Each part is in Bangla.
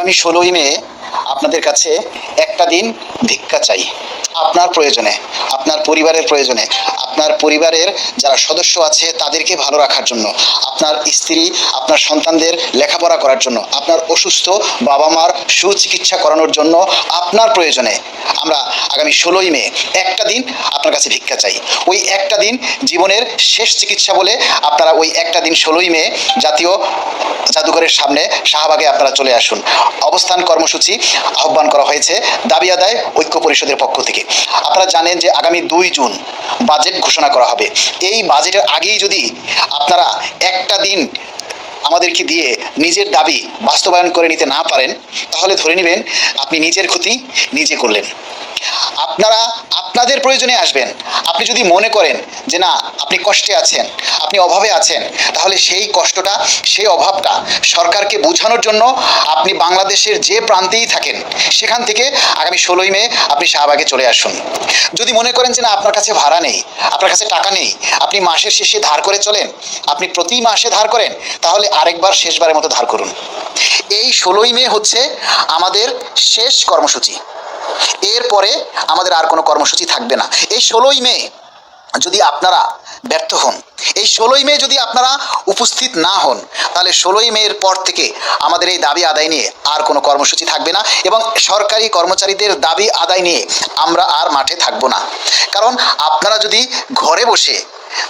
আগামী ষোলোই মে আপনাদের কাছে একটা দিন ভিক্ষা চাই। আপনার প্রয়োজনে, আপনার পরিবারের প্রয়োজনে, আপনার পরিবারের যারা সদস্য আছে তাদেরকে ভালো রাখার জন্য, আপনার স্ত্রী, আপনার সন্তানদের লেখাপড়া করার জন্য, আপনার অসুস্থ বাবা মার সুচিকিৎসা করানোর জন্য আপনার প্রয়োজনে আমরা আগামী ষোলোই মে একটা দিন আপনার কাছে ভিক্ষা চাই। ওই একটা দিন জীবনের শেষ চিকিৎসা বলে আপনারা ওই একটা দিন ষোলোই মে জাতীয় জাদুঘরের সামনে শাহবাগে আপনারা চলে আসুন। অবস্থান কর্মসূচি আহ্বান করা হয়েছে দাবি আদায় ঐক্য পরিষদের পক্ষ থেকে। আপনারা জানেন যে আগামী দুই জুন বাজেট ঘোষণা করা হবে। এই বাজেটের আগেই যদি আপনারা একটা দিন আমাদেরকে দিয়ে নিজের দাবি বাস্তবায়ন করে নিতে না পারেন, তাহলে ধরে নেবেন আপনি নিজের ক্ষতি নিজে করলেন। আপনারা আপনাদের প্রয়োজনে আসবেন। আপনি যদি মনে করেন যে না, আপনি কষ্টে আছেন, আপনি অভাবে আছেন, তাহলে সেই কষ্টটা, সেই অভাবটা সরকারকে বোঝানোর জন্য আপনি বাংলাদেশের যে প্রান্তেই থাকেন, সেখান থেকে আগামী ষোলোই মে আপনি শাহবাগে চলে আসুন। যদি মনে করেন যে না, আপনার কাছে ভাড়া নেই, আপনার কাছে টাকা নেই, আপনি মাসের শেষে ধার করে চলেন, আপনি প্রতি মাসে ধার করেন, তাহলে আরেকবার শেষবারের মতো ধার করুন। এই ষোলোই মে হচ্ছে আমাদের শেষ কর্মসূচি। এরপরে আমাদের আর কোনো কর্মসূচি থাকবে না। এই ষোলোই মে যদি আপনারা ব্যর্থ হন, এই ষোলোই মে যদি আপনারা উপস্থিত না হন, তাহলে ষোলোই মের পর থেকে আমাদের এই দাবি আদায় নিয়ে আর কোনো কর্মসূচি থাকবে না এবং সরকারি কর্মচারীদের দাবি আদায় নিয়ে আমরা আর মাঠে থাকব না। কারণ আপনারা যদি ঘরে বসে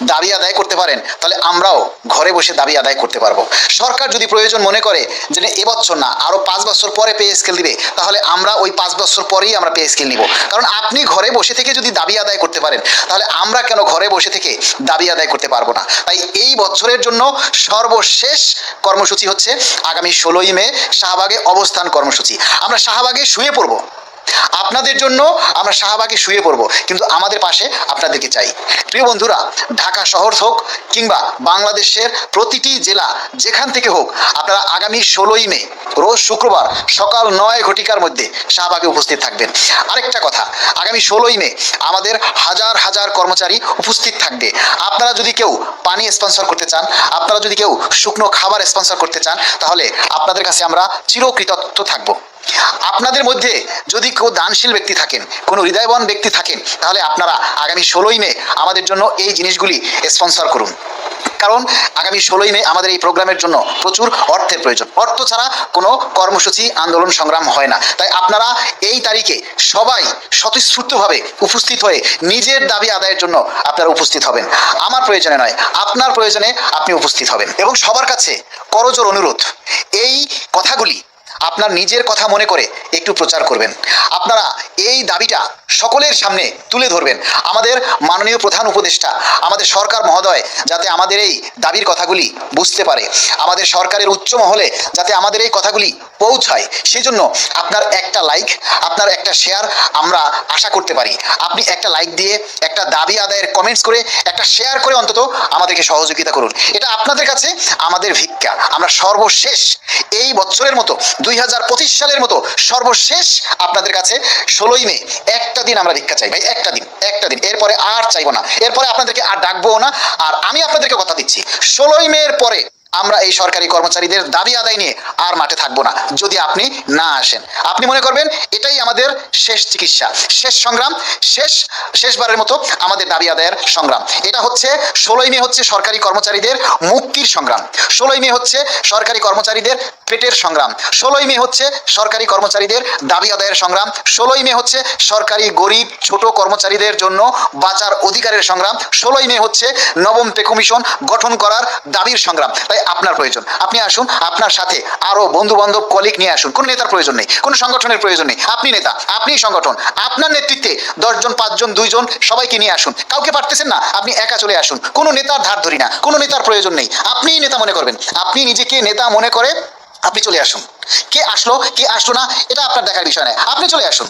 দাবি আদায় করতে পারেন, তাহলে আমরাও ঘরে বসে দাবি আদায় করতে পারব। সরকার যদি প্রয়োজন মনে করে যে এবছর না আরও পাঁচ বছর পরে পে স্কেল দিবে, তাহলে আমরা ওই পাঁচ বছর পরেই আমরা পে স্কেল নিব। কারণ আপনি ঘরে বসে থেকে যদি দাবি আদায় করতে পারেন, তাহলে আমরা কেন ঘরে বসে থেকে দাবি আদায় করতে পারব না? তাই এই বছরের জন্য সর্বশেষ কর্মসূচি হচ্ছে আগামী ষোলোই মে শাহবাগে অবস্থান কর্মসূচি। আমরা শাহবাগে শুয়ে পড়ব। আপনাদের জন্য আমরা শাহবাগে শুয়ে পড়ব, কিন্তু আমাদের পাশে আপনাদেরকে চাই। প্রিয় বন্ধুরা, ঢাকা শহর হোক কিংবা বাংলাদেশের প্রতিটি জেলা যেখান থেকে হোক, আপনারা আগামী ষোলোই মে, রোজ শুক্রবার সকাল নয় ঘটিকার মধ্যে শাহবাগে উপস্থিত থাকবেন। আরেকটা কথা, আগামী ষোলোই মে আমাদের হাজার হাজার কর্মচারী উপস্থিত থাকবে। আপনারা যদি কেউ পানি স্পন্সর করতে চান, আপনারা যদি কেউ শুকনো খাবার স্পন্সর করতে চান, তাহলে আপনাদের কাছে আমরা চিরকৃতজ্ঞ থাকব। আপনাদের মধ্যে যদি কেউ দানশীল ব্যক্তি থাকেন, কোনো হৃদয়বান ব্যক্তি থাকেন, তাহলে আপনারা আগামী ষোলোই মে আমাদের জন্য এই জিনিসগুলি স্পন্সর করুন। কারণ আগামী ষোলোই মে আমাদের এই প্রোগ্রামের জন্য প্রচুর অর্থের প্রয়োজন। অর্থ ছাড়া কোনো কর্মসূচি, আন্দোলন, সংগ্রাম হয় না। তাই আপনারা এই তারিখে সবাই স্বতঃস্ফূর্তভাবে উপস্থিত হয়ে নিজের দাবি আদায়ের জন্য আপনারা উপস্থিত হবেন। আমার প্রয়োজনে নয়, আপনার প্রয়োজনে আপনি উপস্থিত হবেন। এবং সবার কাছে করজোর অনুরোধ, এই কথাগুলি আপনার নিজের কথা মনে করে একটু প্রচার করবেন। আপনারা এই দাবিটা সকলের সামনে তুলে ধরবেন। আমাদের মাননীয় প্রধান উপদেষ্টা, আমাদের সরকার মহোদয় যাতে আমাদের এই দাবির কথাগুলি বুঝতে পারে। আমাদের সরকারের উচ্চ মহলে যাতে আমাদের এই কথাগুলি পৌঁছায়। সেই জন্য আপনার একটা লাইক আপনার একটা শেয়ার আমরা আশা করতে পারি। আপনি একটা লাইক দিয়ে, একটা দাবি আদায়ের কমেন্টস করে, একটা শেয়ার করে অন্তত আমাদেরকে সহযোগিতা করুন। এটা আপনাদের কাছে আমাদের ভিক্ষা। আমরা সর্বশেষ এই বছরের মতো দুই হাজার পঁচিশ সালের মতো সর্বশেষ আপনাদের কাছে ষোলোই মে, একটা দিন আমরা ভিক্ষা চাই ভাই, একটা দিন একটা দিন। এরপরে আর চাইব না। এরপরে আপনাদেরকে আর ডাকবো না। আর আমি আপনাদেরকে কথা দিচ্ছি, ষোলোই এর পরে আমরা এই সরকারি কর্মচারীদের দাবি আদায় নিয়ে আর মাঠে থাকব না, যদি আপনি না আসেন। আপনি মনে করবেন এটাই আমাদের শেষ চিকিৎসা, শেষ সংগ্রাম, শেষ, শেষবারের মতো আমাদের দাবি আদায়ের সংগ্রাম। এটা হচ্ছে, ষোলোই মে হচ্ছে সরকারি কর্মচারীদের মুক্তির সংগ্রাম। ষোলোই মে হচ্ছে সরকারি কর্মচারীদের পেটের সংগ্রাম। ষোলোই মে হচ্ছে সরকারি কর্মচারীদের দাবি আদায়ের সংগ্রাম। ষোলোই মে হচ্ছে সরকারি গরিব ছোট কর্মচারীদের জন্য বাঁচার অধিকারের সংগ্রাম। ষোলোই মে হচ্ছে নবম পে কমিশন গঠন করার দাবির সংগ্রাম। তাই আপনার প্রয়োজন। আপনি আসুন, আপনার সাথে আরও বন্ধু বান্ধব কলিগ নিয়ে আসুন। কোনো নেতার প্রয়োজন নেই, কোনো সংগঠনের প্রয়োজন নেই। আপনি নেতা আপনি সংগঠন। আপনার নেতৃত্বে দশজন, পাঁচজন, দুইজন সবাইকে নিয়ে আসুন। কাউকে পারতেছেন না, আপনি একা চলে আসুন। কোনো নেতার ধার ধরি না, কোনো নেতার প্রয়োজন নেই। আপনিই নেতা মনে করবেন। আপনি নিজেকে নেতা মনে করে আপনি চলে আসুন। কে আসলো কে আসলো না, এটা আপনার দেখার বিষয় নয়। আপনি চলে আসুন।